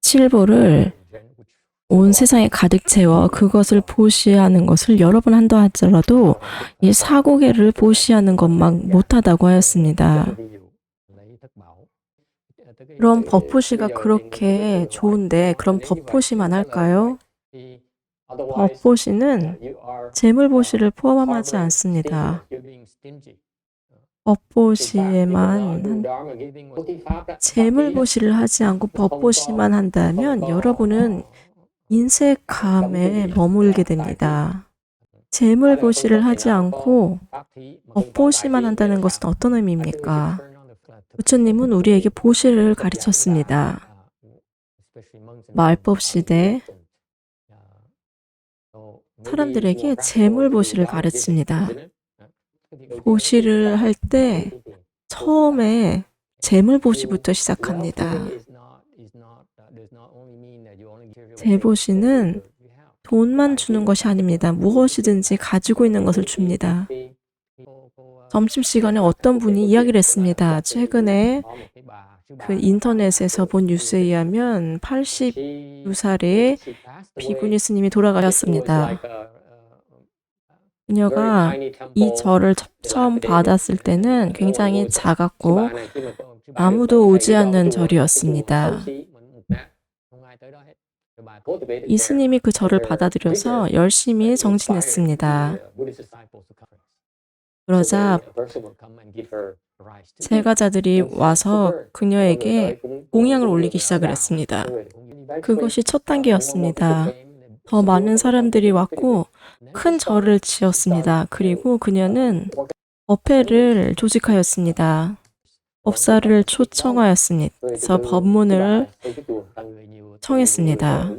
칠보를 온 세상에 가득 채워 그것을 보시하는 것을 여러 번 한다 하더라도 이 사고개를 보시하는 것만 못하다고 하였습니다. 그럼 법포시가 그렇게 좋은데 그럼 법포시만 할까요? 법포시는 재물보시를 포함하지 않습니다. 법보시에만 한 재물보시를 하지 않고 법보시만 한다면 여러분은 인색감에 머물게 됩니다. 재물보시를 하지 않고 법보시만 한다는 것은 어떤 의미입니까? 부처님은 우리에게 보시를 가르쳤습니다. 말법 시대 사람들에게 재물보시를 가르칩니다. 보시를 할 때 처음에 재물보시부터 시작합니다. 재보시는 돈만 주는 것이 아닙니다. 무엇이든지 가지고 있는 것을 줍니다. 점심시간에 어떤 분이 이야기를 했습니다. 최근에 그 인터넷에서 본 뉴스에 의하면 82살의 비구니 스님이 돌아가셨습니다. 그녀가 이 절을 처- 처음 받았을 때는 굉장히 작았고 아무도 오지 않는 절이었습니다. 이 스님이 그 절을 받아들여서 열심히 정진했습니다. 그러자 제가자들이 와서 그녀에게 공양을 올리기 시작을 했습니다. 그것이 첫 단계였습니다. 더 많은 사람들이 왔고 큰 절을 지었습니다. 그리고 그녀는 법회를 조직하였습니다. 법사를 초청하였습니다. 법문을 청했습니다.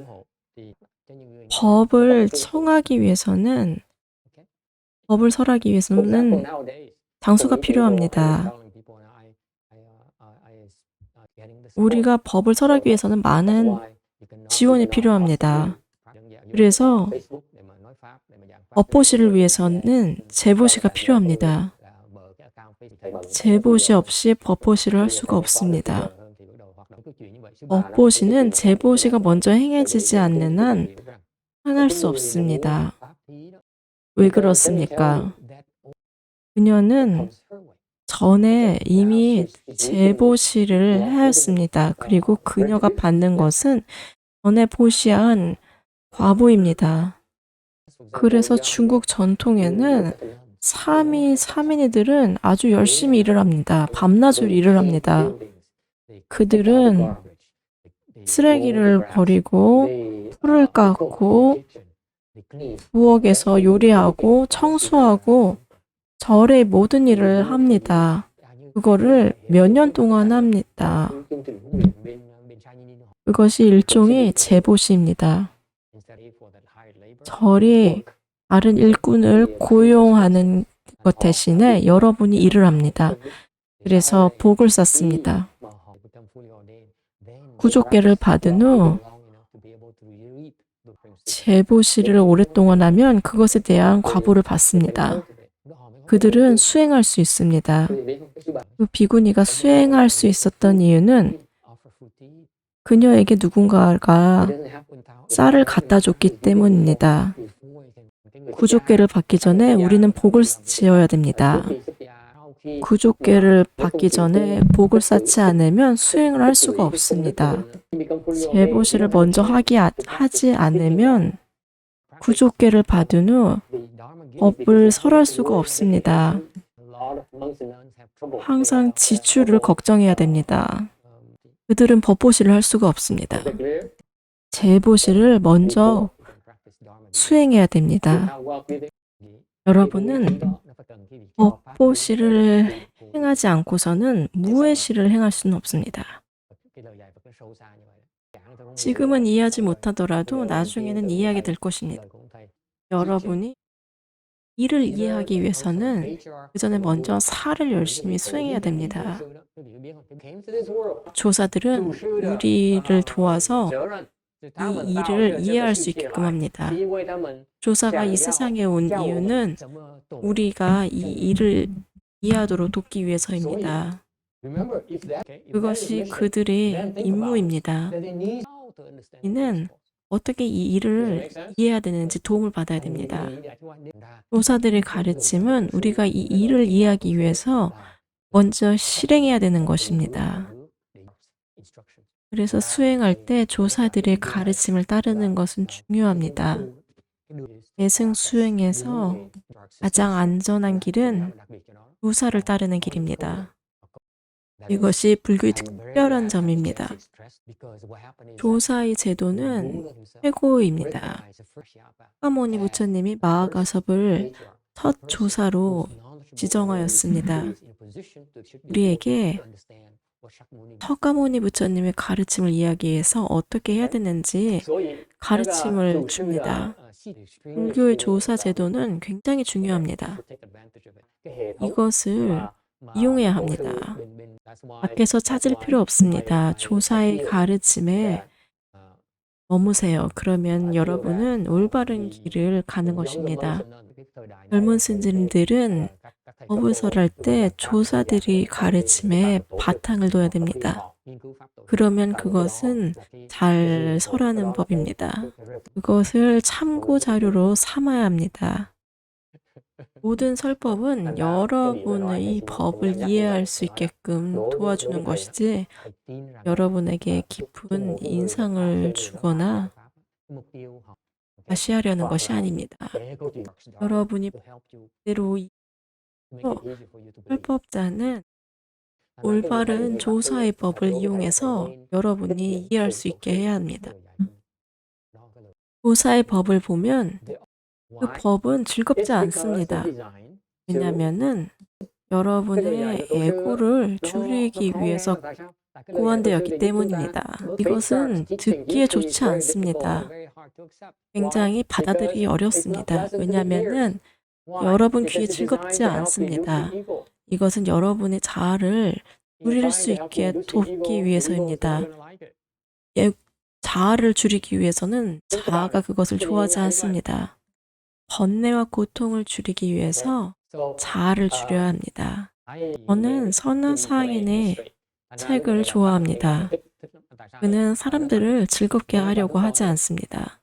법을 청하기 위해서는 법을 설하기 위해서는 장수가 필요합니다. 우리가 법을 설하기 위해서는 많은 지원이 필요합니다. 그래서 법보시를 위해서는 재보시가 필요합니다. 재보시 없이 법보시를 할 수가 없습니다. 법보시는 재보시가 먼저 행해지지 않는 한 행할 수 없습니다. 왜 그렇습니까? 그녀는 전에 이미 재보시를 하였습니다. 그리고 그녀가 받는 것은 전에 보시한 과부입니다. 그래서 중국 전통에는 3위, 3인이들은 아주 열심히 일을 합니다. 밤낮으로 일을 합니다. 그들은 쓰레기를 버리고 풀을 깎고 부엌에서 요리하고 청소하고 절의 모든 일을 합니다. 그거를 몇 년 동안 합니다. 그것이 일종의 재보시입니다. 절이 다른 일꾼을 고용하는 것 대신에 여러분이 일을 합니다. 그래서 복을 쌓습니다. 구족계를 받은 후 재보시를 오랫동안 하면 그것에 대한 과보를 받습니다. 그들은 수행할 수 있습니다. 그 비구니가 수행할 수 있었던 이유는 그녀에게 누군가가 쌀을 갖다 줬기 때문입니다. 구족계를 받기 전에 우리는 복을 지어야 됩니다. 구족계를 받기 전에 복을 쌓지 않으면 수행을 할 수가 없습니다. 재보시를 먼저 하기, 아- 하지 않으면 구족계를 받은 후 법을 설할 수가 없습니다. 항상 지출을 걱정해야 됩니다. 그들은 법보시를 할 수가 없습니다. 재보시를 먼저 수행해야 됩니다. 여러분은 법보시를 행하지 않고서는 무해시를 행할 수는 없습니다. 지금은 이해하지 못하더라도 나중에는 이해하게 될 것입니다. 여러분이 일을 이해하기 위해서는 그 전에 먼저 살을 열심히 수행해야 됩니다. 조사들은 우리를 도와서 이 일을 이해할 수 있게끔 합니다. 조사가 이 세상에 온 이유는 우리가 이 일을 이해하도록 돕기 위해서입니다. 그것이 그들의 임무입니다. 이는 어떻게 이 일을 이해해야 되는지 도움을 받아야 됩니다. 조사들의 가르침은 우리가 이 일을 이해하기 위해서 먼저 실행해야 되는 것입니다. 그래서 수행할 때 조사들의 가르침을 따르는 것은 중요합니다. 대승 수행에서 가장 안전한 길은 조사를 따르는 길입니다. 이것이 불교의 특별한 점입니다. 조사의 제도는 최고입니다. 사가모니 부처님이 마하가섭을 첫 조사로 지정하였습니다. 우리에게 서가모니 부처님의 가르침을 이해하기 위해서 어떻게 해야 되는지 가르침을 줍니다. 불교의 조사 제도는 굉장히 중요합니다. 이것을 이용해야 합니다. 밖에서 찾을 필요 없습니다. 조사의 가르침에 머무세요. 그러면 여러분은 올바른 길을 가는 것입니다. 젊은 스님들은 법을 할때 조사들이 가르침에 바탕을 둬야 됩니다. 그러면 그것은 잘 설하는 법입니다. 그것을 참고 자료로 삼아야 합니다. 모든 설법은 여러분의 법을 이해할 수 있게끔 도와주는 것이지 여러분에게 깊은 인상을 주거나 다시 하려는 것이 아닙니다. 여러분이 대로 설법자는 올바른 조사의 법을 이용해서 여러분이 이해할 수 있게 해야 합니다. 조사의 법을 보면 그 법은 즐겁지 않습니다. 왜냐하면은 여러분의 에고를 줄이기 위해서 고안되었기 때문입니다. 이것은 듣기에 좋지 않습니다. 굉장히 받아들이기 어렵습니다. 왜냐하면은 여러분 귀에 즐겁지 않습니다. 이것은 여러분의 자아를 줄일 수 있게 돕기 위해서입니다. 예, 자아를 줄이기 위해서는 자아가 그것을 좋아하지 않습니다. 번뇌와 고통을 줄이기 위해서 자아를 줄여야 합니다. 저는 선화사인의 책을 좋아합니다. 그는 사람들을 즐겁게 하려고 하지 않습니다.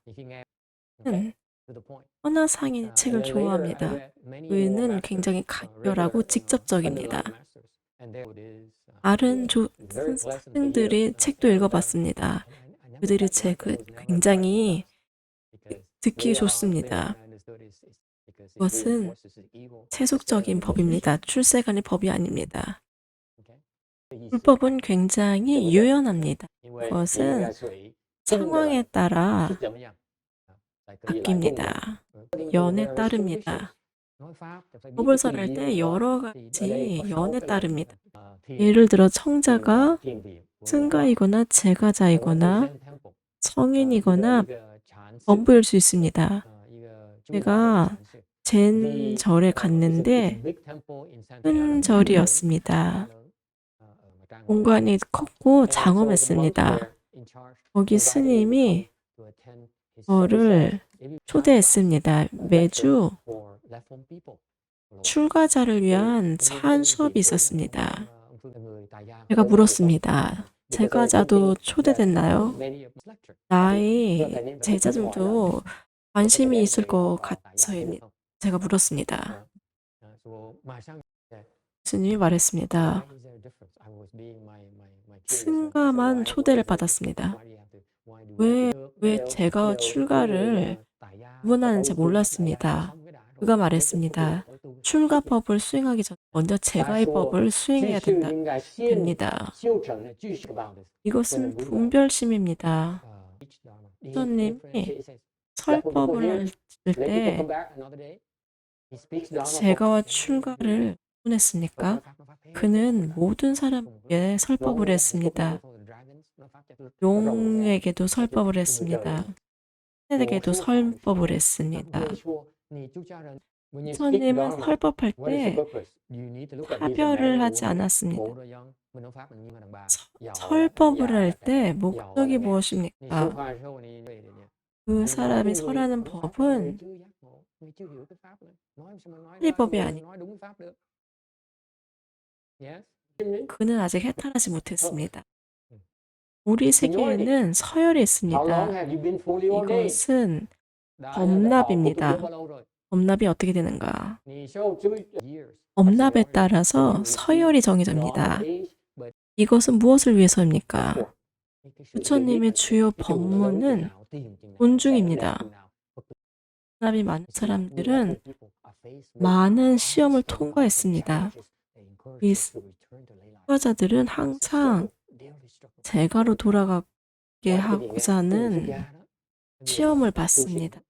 그는 선화상인의 책을 좋아합니다. 그는 굉장히 간결하고 직접적입니다. 다른 조, 스승들의 책도 읽어봤습니다. 그들의 책은 굉장히 듣기 좋습니다. 그것은 세속적인 법입니다. 출세간의 법이 아닙니다. 불법은 굉장히 유연합니다. 그것은 상황에 따라 바뀝니다. 연에 따릅니다. 법을 설할 때 여러 가지 연에 따릅니다. 예를 들어 청자가 승가이거나 제가자이거나 성인이거나 범부일 수 있습니다. 제가 젠 절에 갔는데 큰 절이었습니다. 공간이 컸고 장엄했습니다. 거기 스님이 저를 초대했습니다. 매주 출가자를 위한 사한 수업이 있었습니다. 제가 물었습니다. 제가자도 초대됐나요? 나의 제자들도 관심이 있을 것 같아서입니다. 제가 물었습니다. 스님이 말했습니다. 승가만 초대를 받았습니다. 왜, 왜 제가 출가를 구분하는지 몰랐습니다. 그가 말했습니다. 출가법을 수행하기 전 먼저 제가의 법을 수행해야 된다, 됩니다. 이것은 분별심입니다. 부처님이 설법을 할때 제가와 출가를 구분했습니까? 그는 모든 사람에게 설법을 했습니다. 용에게도 설법을 했습니다. 에게도 설법을 했습니다. 부처님은 설법할 때 차별을 하지 않았습니다. 설법을 할 때 목적이 무엇입니까? 그 사람이 설하는 법은 이 법이 아니 그는 아직 해탈하지 못했습니다. 우리 세계에는 서열이 있습니다. 이것은 범납입니다. 범납이 어떻게 되는가? 범납에 따라서 서열이 정해집니다. 이것은 무엇을 위해서입니까? 부처님의 주요 법문은 존중입니다. 범납이 많은 사람들은 많은 시험을 통과했습니다. 이 투자자들은 항상 제가로 돌아가게 하고자 하는 시험을 받습니다.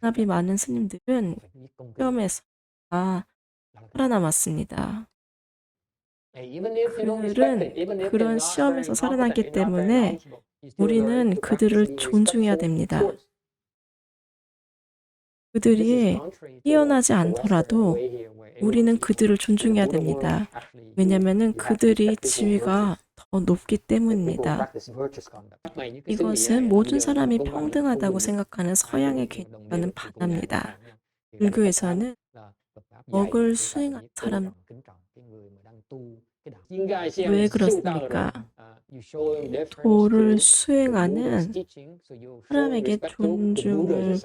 범납이 많은 스님들은 시험에서 다 살아남았습니다. 그들은 그런 시험에서 살아났기 때문에 우리는 그들을 존중해야 됩니다. 그들이 뛰어나지 않더라도 우리는 그들을 존중해야 됩니다. 왜냐하면 그들이 지위가 더 높기 때문입니다. 이것은 모든 사람이 평등하다고 생각하는 서양의 개념과는 반합니다. 불교에서는 덕을 수행한 사람 왜 그렇습니까? 도를 수행하는 사람에게 존중을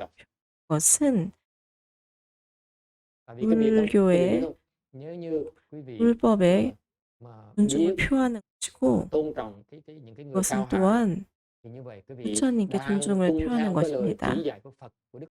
것은 불교의 불법에 존중을 표하는 것이고 그것은 또한 부처님께 존중을 표하는 것입니다.